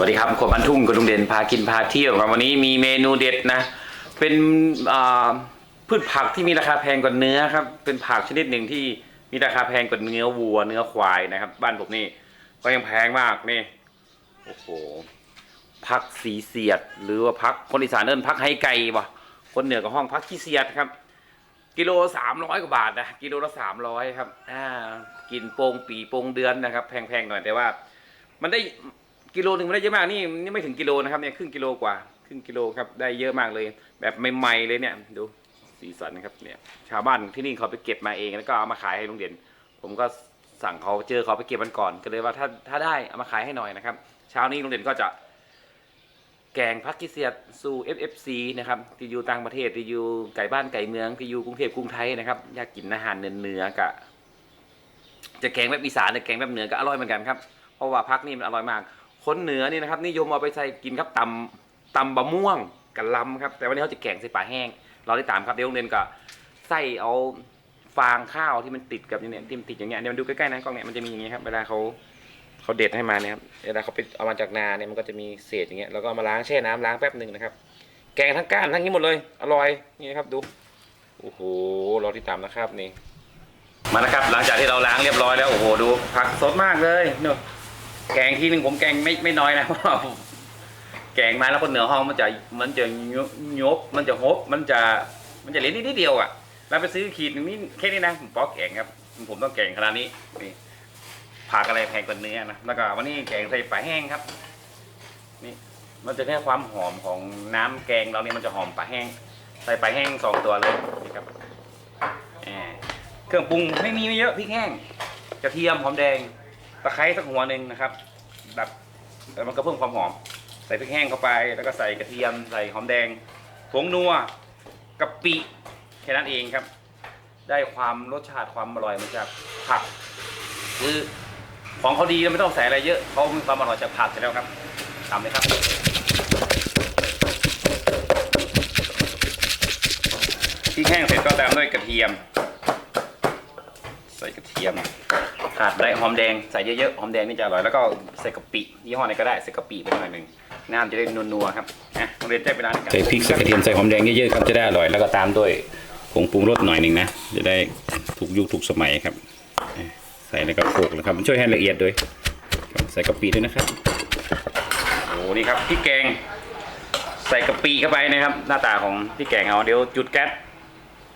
วัสดีครับขวบันทุ่งกระดุงเด่นพากินพาเที่ยวครับวันนี้มีเมนูเด็ดนะ เป็นพืชผักที่มีราคาแพงกว่าเนื้อครับ เป็นผักชนิดหนึ่งที่มีราคาแพงกว่าเนื้อวัว เนื้อควายนะครับ บ้านผมนี่ก็ยังแพงมากนี่โอ้โหผักสีเสียด หรือว่าผักคนอีสานเอิ้นผักไฮไก่วะคนเหนือก็ห้องผักขี้เสียดครับ กิโลสามร้อยกว่าบาทนะกิโลละสามร้อยครับอ่ากินโปงปีโปงเดือนนะครับ แพงๆหน่อยแต่ว่า มันได้ กิโลหนึ่งมันได้เยอะมากนี่นี่ไม่ถึงกิโลนะครับเนี่ยครึ่งกิโลกว่าครึ่งกิโลครับได้เยอะมากเลย แบบใหม่ๆเลยเนี่ยดูสีสันนะครับเนี่ยชาวบ้านที่นี่เขาไปเก็บมาเองแล้วก็เอามาขายให้ลุงเด่น ผมก็สั่งเขาเจอเขาไปเก็บมันก่อนก็เลยว่าถ้าถ้าได้เอามาขายให้หน่อยนะครับเช้านี้ลุงเด่นก็จะ แกงพักกิเซียดสู่ FFC นะครับที่อยู่ต่างประเทศที่อยู่ไก่บ้านไก่เมืองที่อยู่กรุงเทพกรุงไทยนะครับอยากกินอาหารเนื้อๆกะจะแกงแบบอีสานหรือแกงแบบเหนือก็อร่อยเหมือนกันครับเพราะว่าพักนี่มันอร่อยมาก คนเหนือนี่นะครับนิยมเอาไปใส่กินครับตำตำบะม่วงกับลำครับ แต่วันนี้เขาจะแกงใส่ปลาแห้ง เราได้ตามครับเดี๋ยวโรงเรียนก็ใส่เอาฟางข้าวที่มันติดกับเนี่ยที่มันติดอย่างเงี้ยเดี๋ยวมันดูใกล้ๆนะกล้องเนี่ยมันจะมีอย่างเงี้ยครับเวลาเขาเขาเด็ดให้มาเนี่ยครับเวลาเขาไปเอามาจากนาเนี่ยมันก็จะมีเศษอย่างเงี้ยแล้วก็มาล้างแช่น้ำล้างแป๊บหนึ่งนะครับ แกงทั้งก้านทั้งนี้หมดเลยอร่อยนี่นะครับดูโอ้โหเราที่ตามนะครับนี่มานะครับหลังจากที่เราล้างเรียบร้อยแล้วโอ้โหดูผักสดมากเลยเนอะ แกงทีหนึ่งผมแกงไม่ไม่น้อยนะเพราะว่าผมแกงมาแล้วคนเหนือห้องมันจะมันจะยบยบมันจะฮบมันจะมันจะเหลือนิดเดียวอะแล้วไปซื้อขีดหนึ่งนี่แค่นี้นะผมปอกแกงครับผมต้องแกงขนาดนี้นี่ผักอะไรแพงกว่าเนื้อนะแล้วก็วันนี้แกงใส่ปลาแห้งครับ นี่มันจะแค่ความหอมของน้ำแกงเราเนี่ยมันจะหอมปลาแห้ง ใส่ปลาแห้งสองตัวเลยนี่ครับแหมเครื่องปรุงไม่มีไม่เยอะพริกแห้งกระเทียมหอมแดง ตะไคร้สักหัวหนึ่งนะครับแบบแล้วมันก็เพิ่มความหอม ใส่พริกแห้งเข้าไป แล้วก็ใส่กระเทียม ใส่หอมแดงผงนัวกะปิแค่นั้นเองครับ ได้ความรสชาติความอร่อยมาจากผัก คือของเขาดีไม่ต้องใส่อะไรเยอะเขามีความอร่อยจากผักอยู่แล้วครับทำเลยครับพริกแห้งเสร็จก็ตามด้วยกระเทียม ใส่กระเทียม ขาดได้หอมแดงใส่เยอะๆหอมแดงนี่จะอร่อยแล้วก็ใส่กะปิยี่ห้อไหนก็ได้ใส่กะปิไปหน่อยหนึ่งน้ำจะได้นัวๆครับนะโรงเรียนแจ้งไปร้านกันใส่พริกใส่กระเทียมใส่หอมแดงเยอะๆครับจะได้อร่อยแล้วก็ตามด้วยผงปรุงรสหน่อยหนึ่งนะจะได้ถูกยุคถูกสมัยครับ ใส่แล้วก็โขลกนะครับมันช่วยให้ละเอียดด้วยครับใส่กะปิด้วยนะครับโอ้นี่ครับพริกแกง ใส่กะปิเข้าไปนะครับ หน้าตาของพริกแกงเอาเดี๋ยวจุดแก๊ส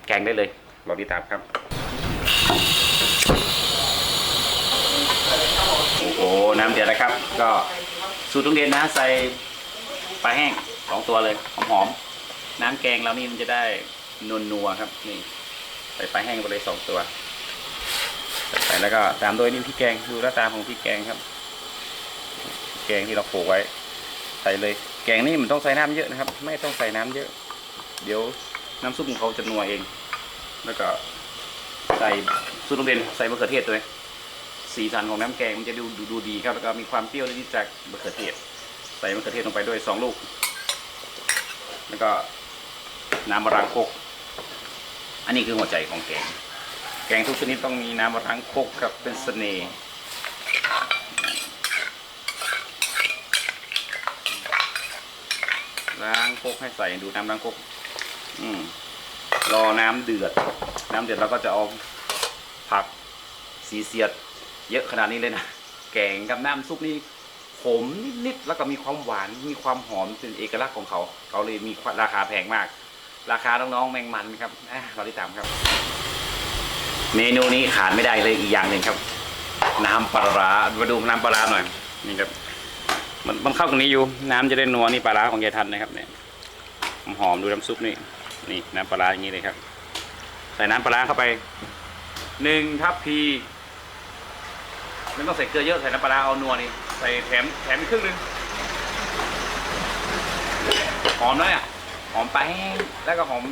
แกงได้เลยรอติดตามครับ โอ้โห น้ำเดือดแล้วครับ ก็สูตรโรงเรียนนะใส่ปลาแห้งสองตัวเลยหอมๆน้ำแกงเรานี่มันจะได้นวลนัวครับนี่ใส่ปลาแห้งไปเลยสองตัวใส่แล้วก็ตามด้วยนี่พริกแกงดูหน้าตาของพริกแกงครับแกงที่เราโขลกไว้ ใส่เลยแกงนี่มันต้องใส่น้ำเยอะนะครับ ไม่ต้องใส่น้ำเยอะ เดี๋ยวน้ำซุปของเขาจะนัวเอง แล้วก็ใส่สูตรโรงเรียนใส่มะเขือเทศด้วย สีสันของน้ำแกงมันจะดูดูดูดีครับแล้วก็มีความเปรี้ยวนิดจากมะเขือเทศ ใส่มะเขือเทศลงไปด้วยสองลูก แล้วก็น้ำมะรังคก อันนี้คือหัวใจของแกง แกงทุกชนิดต้องมีน้ำมะรังคกครับเป็นเสน่ห์ล้างคกให้ใส่ดูน้ำล้างคกอืมรอน้ำเดือด น้ำเดือดเราก็จะเอาผักสีเสียด เยอะขนาดนี้เลยนะ แกงกับน้ำซุปนี่ขมนิดๆแล้วก็มีความหวานมีความหอมเป็นเอกลักษณ์ของเขา เขาเลยมีราคาแพงมาก ราคาน้องๆแมงมันครับเราติดตามครับ เมนูนี้ขาดไม่ได้เลยอีกอย่างหนึ่งครับ น้ำปลาร้ามาดูน้ำปลาร้าหน่อยนี่ครับมันมันเข้าตรงนี้อยู่น้ำจะได้นัวนี่ปลาร้าของยายทันนะครับเนี่ยหอมดูน้ำซุปนี่นี่น้ำปลาร้าอย่างนี้เลยครับ ใส่น้ำปลาร้าเข้าไปหนึ่งทัพพี ไม่ต้องใส่เกลือเยอะใส่น้ำปลาเอานัวนี่ใส่แถมแถมอีกครึ่งหนึงหอมด้วยอะหอมปลาแห้งแล้วก็หอม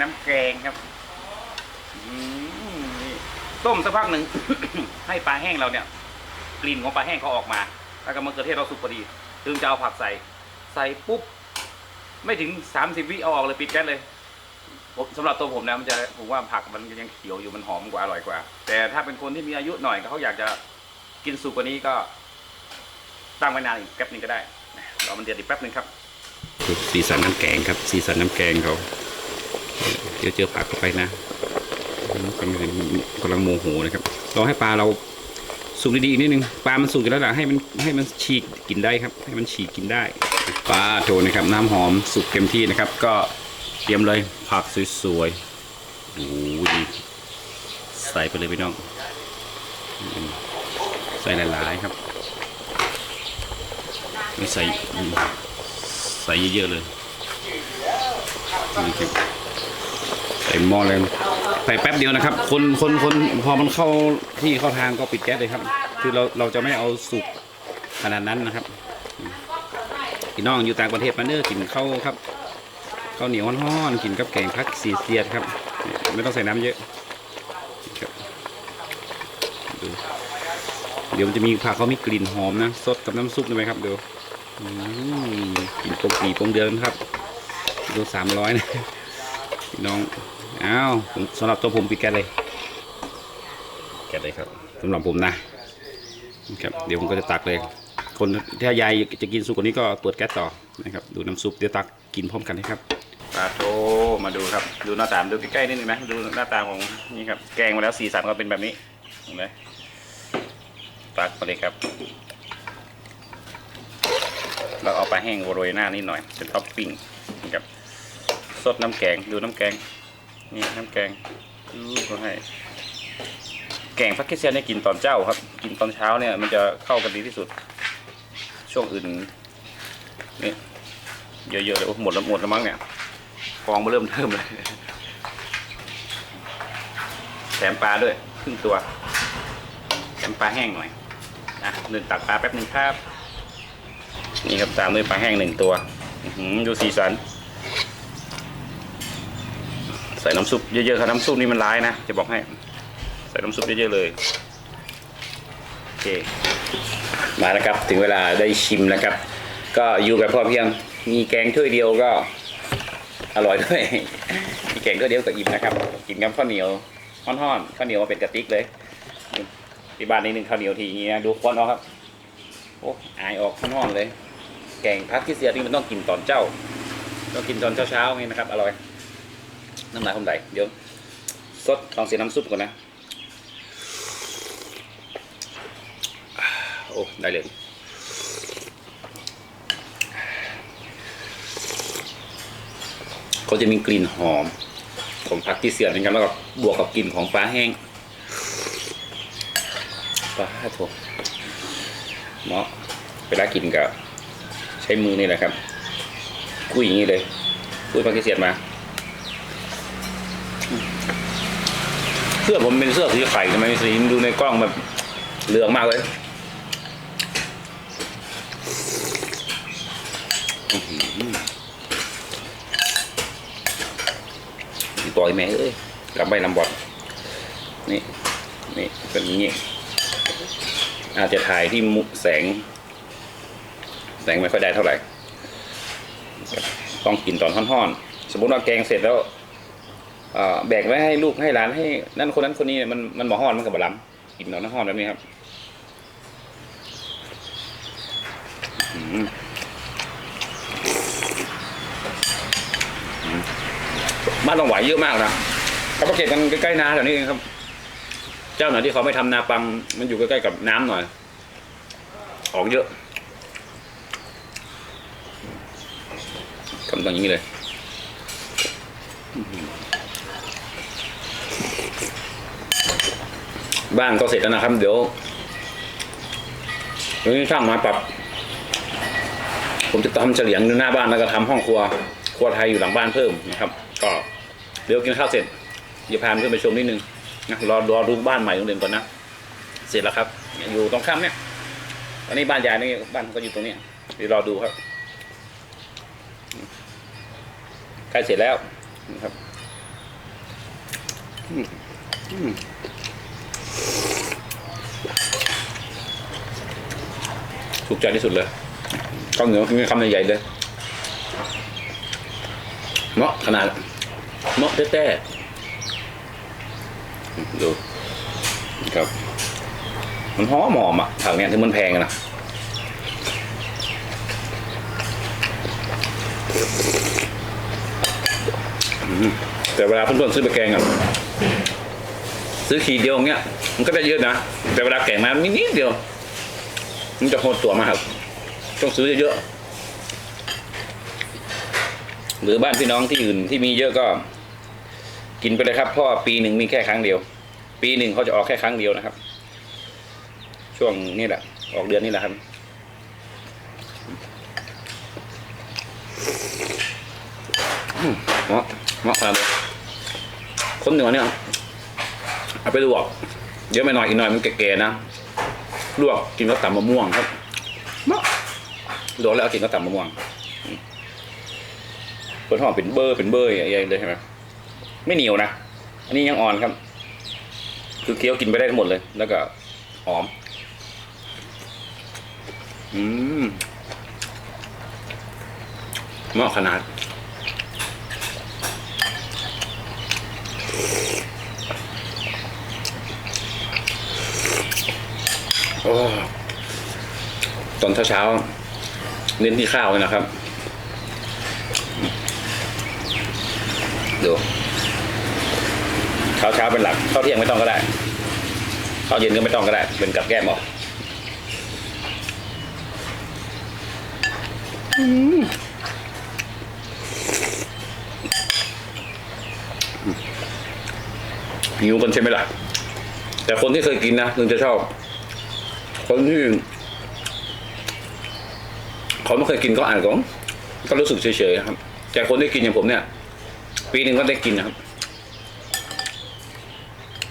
น้ำแกงครับนี่ต้มสักพักหนึ่ง ให้ปลาแห้งเราเนี่ย กลิ่นของปลาแห้งเขาออกมา แล้วก็มะเขือเทศเราสุกพอดีถึงจะเอาผักใส่ ใส่ปุ๊บ ไม่ถึงสามสิบวิเอาออกเลยปิดแก๊สเลยสำหรับตัวผมนะมันจะผมว่าผักมันยังเขียวอยู่มันหอมกว่าอร่อยกว่า แต่ถ้าเป็นคนที่มีอายุหน่อยเขาอยากจะ กินสุกกว่านี้ก็ตั้งไว้นานอีกแป๊บหนึงก็ได้รอมันเดือดอีกแป๊บนึงครับสีสันน้ำแกงครับ สีสันน้ำแกงเขาเดี๋ยวเจอผักเข้าไปนะกำลังกำลังโมโหนะครับรอให้ปลาเราสุกดีๆอีกนิดนึงปลามันสุกอยู่แล้วล่ะให้มันให้มันฉีกกินได้ครับ ให้มันฉีกกินได้ปลาโถนะครับ น้ำหอมสุกเต็มที่นะครับ ก็เตรียมเลยผักสวยๆโอ้ยใส่ไปเลยพี่น้อง ส่หลายๆครับไม่ใส่ใส่เยอะๆเลยนี่ครับใส่หม้อเลยใส่แป๊บเดียวนะครับ คนคนคนพอมันเข้าที่เข้าทางก็ปิดแก๊สเลยครับ คือเราเราจะไม่เอาสุกขนาดนั้นนะครับพี่น้องอยู่ต่างประเทศมาเนื้อกินข้าวครับข้าวเหนียวฮ้อนๆกินกับแกงพักสีเสียดครับ ไม่ต้องใส่น้ำเยอะครับดู เดี๋ยวมันจะมีผักเขามีกลิ่นหอมนะสดกับน้ำซุปได้ไหมครับเดูอืมกลิ่นปกปีปงเดือนครับดูสามร้อยนะพี่น้องอ้าวสำหรับตัวผมปิดแกเลยแก๊สเลยครับสำหรับผมนะครับเดี๋ยวผมก็จะตักเลย คนถ้ายายจะกินสุกกว่านี้ก็เปิดแก๊สต่อนะครับดูน้ำซุปเดี๋ยวตักกินพร้อมกันนะครับปลาโตมาดูครับ ดูหน้าตามดูใกล้ๆนิดนึงนะดูหน้าตาของนี่ครับแกงมาแล้วสีสันก็เป็นแบบนี้เห็นไหม ตักมาเลยครับ เราเอาปลาแห้งโรยหน้านิดหน่อยเป็นท็อปปิ้งนะครับสดน้ำแกงดูน้ำแกงนี่น้ำแกงดูก็ให้แกงพักเกเซียนเนี่ยกินตอนเจ้าครับ กินตอนเช้าเนี่ยมันจะเข้ากันดีที่สุด ช่วงอื่นนี่เยอะๆเลยโอ้หมดแล้วหมดแล้วมั้งเนี่ยฟองมาเริ่มเทิมเลยแถมปลาด้วยครึ่งตัวแถมปลาแห้งหน่อย อะหนึ่งตักปลาแป๊บหนึ่งครับ นี่ครับตามด้วยปลาแห้งหนึ่งตัวดูสีสัน ใส่น้ำซุปเยอะๆครับน้ำซุปนี่มันร้ายนะ จะบอกให้ ใส่น้ำซุปเยอะๆเลย โอเค มาแล้วครับ ถึงเวลาได้ชิมแล้วครับ ก็อยู่กับพ่อเพียง มีแกงถ้วยเดียวก็อร่อยด้วย มีแกงถ้วยเดียวก็อิ่มนะครับ กินกับข้าวเหนียวห่อนๆข้าวเหนียวมาเป็นกระติกเลย ที่บ้านนี้หนึ่งข้าวเหนียวทีอย่างเงี้ยดูควันออกครับ โอ้อายออกข้างนอกเลย แกงพักที่เสียที่มันต้องกินตอนเจ้า ต้องกินตอนเช้าๆนี่นะครับ อร่อย น้ำลายผมไหลเดี๋ยวสดลองเสียน้ำซุปก่อนนะ โอ้ ได้เลยเขาจะมีกลิ่นหอมของผักที่เสียเหมือนกันแล้วก็บวกกับกลิ่นของปลาแห้ง ปลาโถเนาะเวลากินกับใช้มือนี่แหละครับ กุ้ยอย่างนี้เลยกุ้ยปลาเกษียนมา เสื้อผมเป็นเสื้อสีไข่ทำไมสีดูในกล้องแบบเหลืองมากเลยอื้อหือปล่อยแม่เอ้ยกลับไปลำบอดนี่ นี่เป็นอย่างนี้ อาจจะถ่ายที่มุแสง แสงไม่ค่อยได้เท่าไหร่ ต้องกินตอนห่อนๆ สมมติว่าแกงเสร็จแล้วแบ่งไว้ให้ลูกให้หลานให้ นั่นคนนั้นคนนี้มันมันบ่ฮ้อนมันกับบะล้ำกินตอนห่อนแบบนี้ครับมอืมบ้านต้องไหวเยอะมากนะเขาเก็บกันใกล้ๆนาแถวนี้เองครับ เจ้าหน่อยที่เขาไม่ทำนาปัง มันอยู่ใกล้ๆกับน้ำหน่อยของเยอะทำตรงนี้เลยบ้านก็เสร็จแล้วนะครับ เดี๋ยวเดี๋ยวนี้ช่างมาปรับ ผมจะทำเฉลียงหน้าบ้านแล้วก็ทำห้องครัว ครัวไทยอยู่หลังบ้านเพิ่มนะครับ ก็เดี๋ยวกินข้าวเสร็จอย่าพาขึ้นไปชมนิดนึง นะรอรอดูบ้านใหม่โรงเรียนก่อนนะเสร็จแล้วครับ อยู่ตรงข้ามเนี่ยตอนนี้บ้านยายนี่บ้านก็อยู่ตรงนี้ยเดี๋ยวรอดูครับใกล้เสร็จแล้วนะครับอืมอืมถูกใจที่สุดเลยข้าวเหนียวมีคำใหญ่ๆเลยเนาะขนาดเนาะแต้ๆ ดูครับ มันหอมหอมอะผักเนี้ยถึงมันแพงนะแต่เวลาเพื่อนๆซื้อไปแกงอะซื้อขีดเดียวเงี้ย มันก็ได้เยอะนะ แต่เวลาแกงมามีนิดเดียว มันจะโหดตัวมากครับ ต้องซื้อเยอะๆหรือบ้านพี่น้องที่อื่นที่มีเยอะก็ กินไปเลยครับเพราะว่าปีหนึ่งมีแค่ครั้งเดียว ปีหนึ่งเขาจะออกแค่ครั้งเดียวนะครับ ช่วงนี้แหละ ออกเดือนนี้แหละครับเหมาะเหมาะครับเลยคนเหนือเนี่ยเอาไปลวกเดี๋ยวไม่หน่อยอีกหน่อยมันแก่ๆนะลวกกินกับตำมะม่วงครับเหมาะโดนแล้วเอากินกับตำมะม่วงอืมเปิดห้องเป็นเบอร์เป็นเบอร์อย่างเงี้ยเลยใช่ไหม ไม่เหนียวนะ อันนี้ยังอ่อนครับ คือเคี้ยวกินไปได้ทั้งหมดเลย แล้วก็หอม อืมเหมาะขนาด โอ้ตอนเช้าๆเน้นที่ข้าวเลยนะครับ ดู ข้าวเช้าเป็นหลักข้าวเที่ยงไม่ต้องก็ได้ข้าวเย็นก็ไม่ต้องก็ได้ เป็นกับแก้มเออกหิวกันใช่ไหมล่ะ แต่คนที่เคยกินนะถึงจะชอบ คนที่เขาไม่เคยกินก็อ่านก็ก็รู้สึกเฉยๆครับ แต่คนที่กินอย่างผมเนี่ย ปีหนึ่งก็ได้กินนะครับ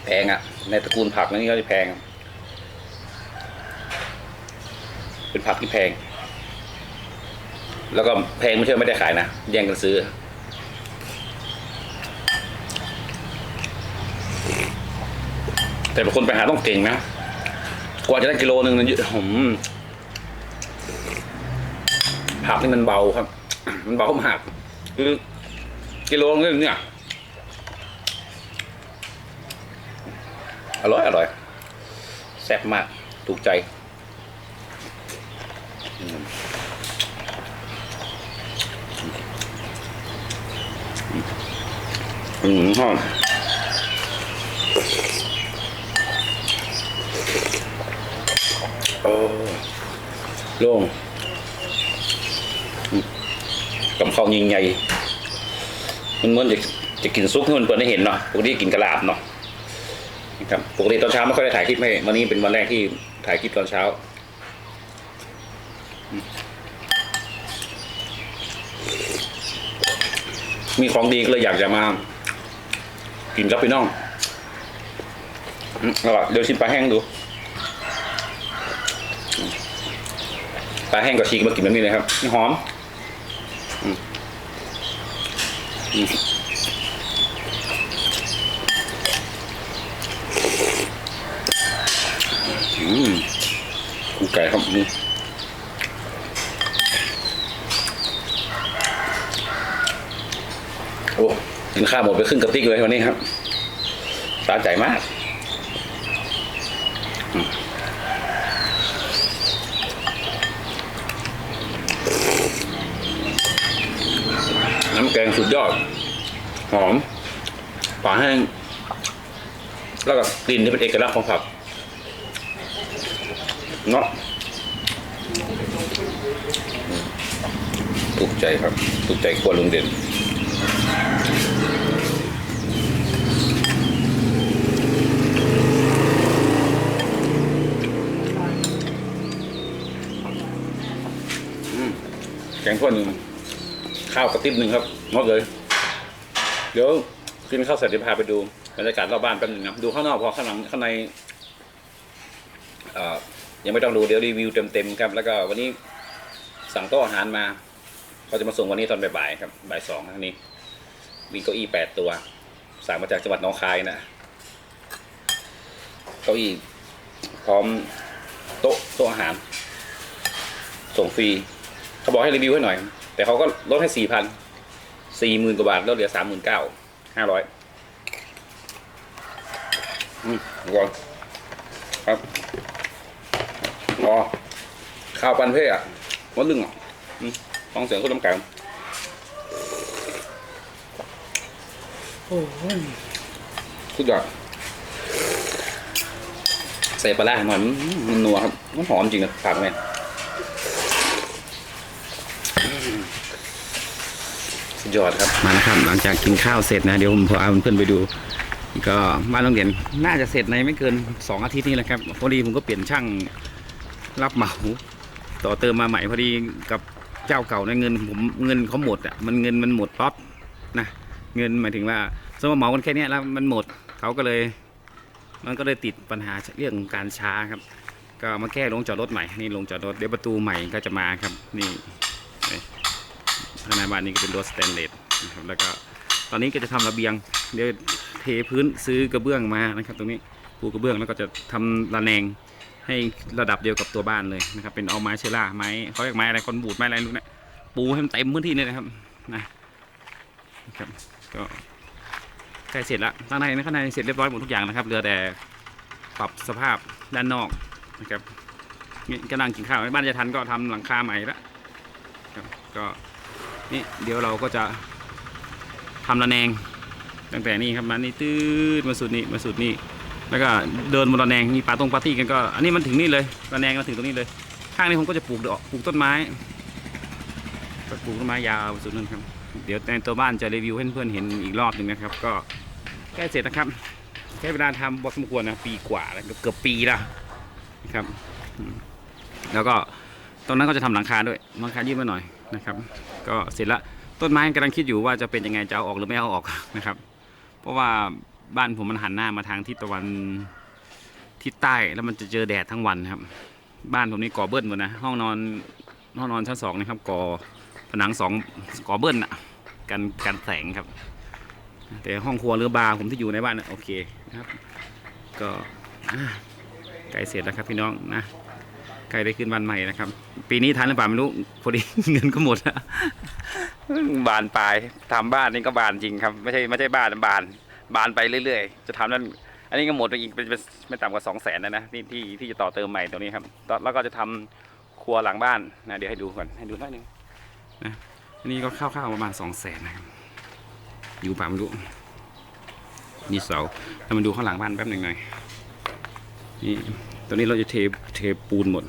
แพงอะ่ะ ในตระกูลผักนี่ก็จะแพง เป็นผักที่แพง แล้วก็แพงไม่ใช่ไม่ได้ขายนะแย่งกันซื้อแต่บางคนไปหาต้องเก่งนะ กว่าจะได้กิโลหนึ่งนั้นเยอะหืมผักนี่มันเบาครับ มันเบามาก คือกิโลนึงเนี่ย อร่อยอร่อยแซ่บมาก ถูกใจอืมหอมโอ้โล่งอืมกับข้าวยิงใหญ่มันเหมือนจะจะกินซุปให้มันเปิดให้เห็นเนาะปกติกินกระลาบเนาะ ครับปกติตอนเช้าไม่ค่อยได้ถ่ายคลิปให้วันนี้เป็นวันแรกที่ถ่ายคลิปตอนเช้ามมีของดีก็เลยอยากจะมา กินกับพี่น้องอืมเอาล่ะเดี๋ยวชิมปลาแห้งดูปลาแห้งกับชีกมากินแบบนี้เลยครับหอม อืมอืมอืม กูไก่ครับนี่โอ้กินข้าวหมดไปครึ่งกระติกเลยวันนี้ครับสาใจมากน้ำแกงสุดยอด หอมปลาแห้งแล้วก็กลิ่นที่เป็นเอกลักษณ์ของผัก เนาะถูกใจครับถูกใจครัวลุงเด่นแกงข้นหนึ่งข้าวกระติบหนึ่งครับงดเลย เดี๋ยวกินข้าวเสร็จเดี๋ยวพาไปดูบรรยากาศรอบบ้านแป๊บนึงนะดูข้างนอกพอข้างหลังข้างในอ่อ ยังไม่ต้องดูเดี๋ยวรีวิวเต็มๆครับ แล้วก็วันนี้สั่งโต๊ะอาหารมา เขาจะมาส่งวันนี้ตอนบ่ายๆครับบ่ายสองทางนี้ มีเก้าอี้แปดตัว สั่งมาจากจังหวัดหนองคายนะเก้าอี้พร้อมโต๊ะโต๊ะอาหาร ส่งฟรีเขาบอกให้รีวิวให้หน่อย แต่เขาก็ลดให้สี่พันสี่หมื่นกว่าบาทลดเหลือสามหมื่นเก้าห้าร้อยอืมก่อนครับ อ๋อข้าวปันเพ่อะมันลึงอะต้งเสียงคนน้ำแข็งโอ้ยสุดยอดใส่ปลาแร่หน่อยมันนัวครับ มันหอมจริงนะผักแม่สุดยอดครับมานะครับหลังจากกินข้าวเสร็จนะ เดี๋ยวผมพาเพื่อนไปดู ก็บ้านโรงเรียนน่าจะเสร็จในไม่เกิน 2 อาทิตย์นี้แหละครับพอดีผมก็เปลี่ยนช่าง รับเหมา ต่อเติมมาใหม่พอดีกับเจ้าเก่าในะเงินผมเงินเขาหมดอะมันเงินมันหมดป๊อปนะเงินหมายถึงว่าสมมติเหมากันแค่นี้แล้วมันหมดเขาก็เลย มันก็เลยติดปัญหาเรื่องการช้าครับ ก็มาแก้ลงจอดรถใหม่นี่ลงจอดรถเดี๋ยวประตูใหม่ก็จะมาครับนี่นี่ข้างในบ้านนี้ก็เป็นรถสแตนเลสนะครับแล้วก็ตอนนี้ก็จะทำระเบียงเดี๋ยวเทพื้นซื้อกระเบื้องมานะครับ ตรงนี้ปูกระเบื้องแล้วก็จะทำระแนง ให้ระดับเดียวกับตัวบ้านเลยนะครับ เป็นเอาไม้เชล่าไม้เขาเรียกไม้อะไรคอนบูดไม้อะไรรู้นะปูให้มันเต็มพื้นที่เลยนะครับนะครับก็ใกล้เสร็จแล้วข้างในนะข้างในเสร็จเรียบร้อยหมดทุกอย่างนะครับเหลือแต่ปรับสภาพด้านนอกนะครับนี่กำลังกินข้าวบ้านจะทันก็ทำหลังคาใหม่ละครับก็นี่เดี๋ยวเราก็จะทำระแนงตั้งแต่นี่ครับมานี่ตื้อมาสุดนี่มาสุดนี่ แล้วก็เดินบนระแนงมีปาตรงปาร์ตี้กันก็ อันนี้มันถึงนี่เลยระแนงมาถึงตรงนี้เลย ข้างนี้ผมก็จะปลูกดอกปลูกต้นไม้ปลูกต้นไม้ยาวสุดนั่นครับ เดี๋ยวในตัวบ้านจะรีวิวให้เพื่อนเห็นอีกรอบหนึ่งนะครับ ก็ใกล้เสร็จนะครับใช้เวลาทำบอสมควรนะปีกว่าแล้วเกือบปีละนะครับ แล้วก็ตรงนั้นก็จะทำหลังคาด้วยหลังคายืดมาหน่อยนะครับ ก็เสร็จละต้นไม้กำลังคิดอยู่ว่าจะเป็นยังไงจะเอาออกหรือไม่เอาออกนะครับ เพราะว่า บ้านผมมันหันหน้ามาทางทิศตะวันทิศใต้แล้วมันจะเจอแดดทั้งวันครับ บ้านผมนี่ก่อเบิ้ลหมดนะ ห้องนอนห้องนอนชั้นสองนะครับก่อผนังสองก่อเบิ้ลอะกันกันแสงครับ แต่ห้องครัวหรือบาร์ผมที่อยู่ในบ้านนะโอเคนะครับ ก็ใกล้เสร็จแล้วครับพี่น้องนะใกล้ได้ขึ้นบ้านใหม่นะครับ ปีนี้ทันหรือเปล่าไม่รู้พอดีเงินก็หมดแล้วบานปลายทำบ้านนี่ก็บานจริงครับ ไม่ใช่ไม่ใช่บ้านบาน บานไปเรื่อยๆ จะทำนั่นอันนี้ก็หมดไปอีกเป็นไม่ต่ำกว่าสองแสนนะนะที่ที่ที่จะต่อเติมใหม่ตรงนี้ครับแล้วก็จะทำครัวหลังบ้านนะเดี๋ยวให้ดูก่อนให้ดูหน่อยหนึงนะอันนี้ก็คร่าวๆประมาณสองแสนนะครับอยู่ป่าไม่รู้นี่เสาแล้วมาดูข้างหลังบ้านแป๊บหนึ่งหน่อยนี่ตอนนี้เราจะเทเทปูนหมด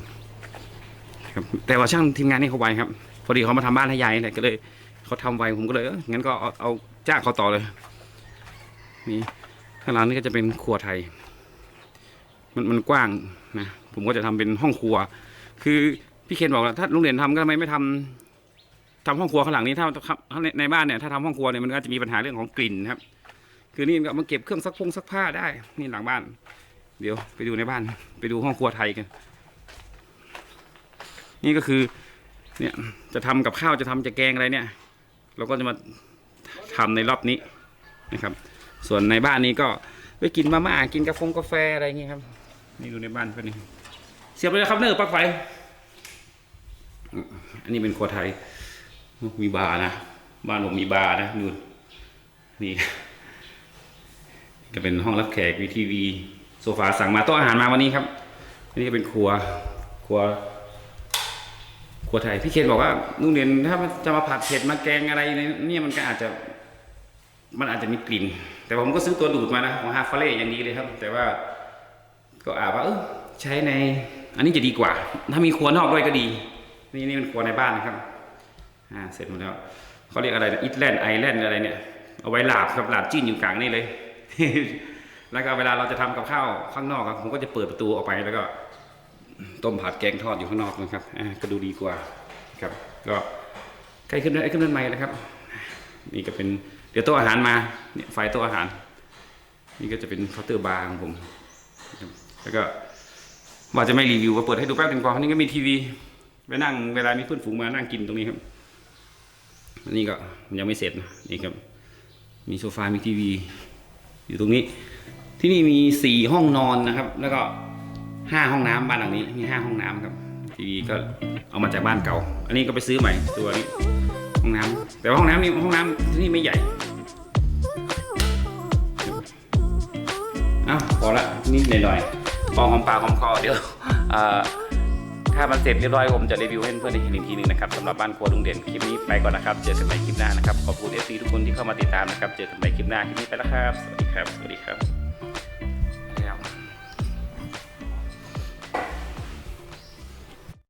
ครับแต่ว่าช่างทีมงานนี่เขาไวครับ พอดีเขามาทำบ้านให้ยายเนี่ยก็เลยเขาทำไวผมก็เลยเอองั้นก็เอาเอาจ้างเขาต่อเลย นี่ข้างหลังนี่ก็จะเป็นครัวไทย มันมันกว้างนะผมก็จะทำเป็นห้องครัว คือพี่เคนบอกว่าถ้าโรงเรียนทำก็ทำไมไม่ทำทำห้องครัวข้างหลังนี้ถ้าในในบ้านเนี่ยถ้าทำห้องครัวเนี่ยมันก็จะมีปัญหาเรื่องของกลิ่นครับ คือนี่ก็มาเก็บเครื่องซักพงซักผ้าได้ นี่หลังบ้าน เดี๋ยวไปดูในบ้าน ไปดูห้องครัวไทยกัน นี่ก็คือ เนี่ยจะทำกับข้าวจะทำจะแกงอะไรเนี่ย เราก็จะมาทำในรอบนี้นะครับ ส่วนในบ้านนี้ก็ไปกินมาม่ากินกาแฟกาแฟอะไรอย่างเงี้ยครับ นี่ดูในบ้านเพื่อนนี่เสียบเลยครับเนอร์ปลั๊กไฟ อันนี้เป็นครัวไทย มีบาร์นะ บ้านผมมีบาร์นะนู่นนี่ก็เป็นห้องรับแขกมีทีวีโซฟาสั่งมาโต๊ะอาหารมาวันนี้ครับนนี้ก็เป็นครัวครัวครัวไทยพี่เคนบอกว่าลุงเรียนถ้ามันจะมาผัดเผ็ดมาแกงอะไรเนี่ยมันก็อาจจะ มันอาจจะมีกลิ่น แต่ผมก็ซื้อตัวดูดมานะของฮาฟาเล่อย่างดีเลยครับ แต่ว่าก็อาว่าเออใช้ในอันนี้จะดีกว่า ถ้ามีครัวนอกด้วยก็ดี นี่นี่เป็นครัวในบ้านนะครับอ่าเสร็จหมดแล้วเขาเรียกอะไรนะอิตแลนด์ไอแลนด์อะไรเนี่ย เอาไว้หลาบครับหลาบจิ้นอยู่กลางนี่เลย แล้วก็เวลาเราจะทำกับข้าวข้างนอกครับผมก็จะเปิดประตูออกไปแล้วก็ ต้มผัดแกงทอดอยู่ข้างนอกนะครับอ่าก็ดูดีกว่าครับ ก็ใกล้ขึ้นไอ้ขึ้นเรือนใหม่นะครับ นี่ก็เป็น ดี๋ยวโต๊ะอาหารมาเนี่ยไฟโต๊ะอาหาร นี่ก็จะเป็นเคาน์เตอร์บาร์ของผม แล้วก็ว่าจะไม่รีวิวว่าเปิดให้ดูแป๊บนึงพอนี่ก็มีทีวีไปนั่งเวลามีเพื่อนฝูงมานั่งกินตรงนี้ครับอันนี้ก็ยังไม่เสร็จนะนี่ครับ มีโซฟา มีทีวี อยู่ตรงนี้ ที่นี่มีสี่ห้องนอนนะครับ แล้วก็ห้าห้องน้ำบ้านหลังนี้มีห้าห้องน้ำครับ ทีวีก็เอามาจากบ้านเก่า อันนี้ก็ไปซื้อใหม่ตัวนี้ห้องน้ำแต่ว่าห้องน้ำนี่ห้องน้ำที่นี่ไม่ใหญ่ พอละนิดหน่อยๆพอหอมปากหอมคอเดี๋ยวเอ่อถ้ามันเสร็จเรียบร้อยผมจะรีวิวให้เพื่อนๆได้เห็นอีกทีหนึงนะครับสำหรับบ้านครัวลุงเด่นคลิปนี้ไปก่อนนะครับ เจอกันใหม่คลิปหน้านะครับ ขอบคุณเอฟซีทุกคนที่เข้ามาติดตามนะครับ เจอกันใหม่คลิปหน้าคลิปนี้ไปแล้วครับ สวัสดีครับ สวัสดีครับ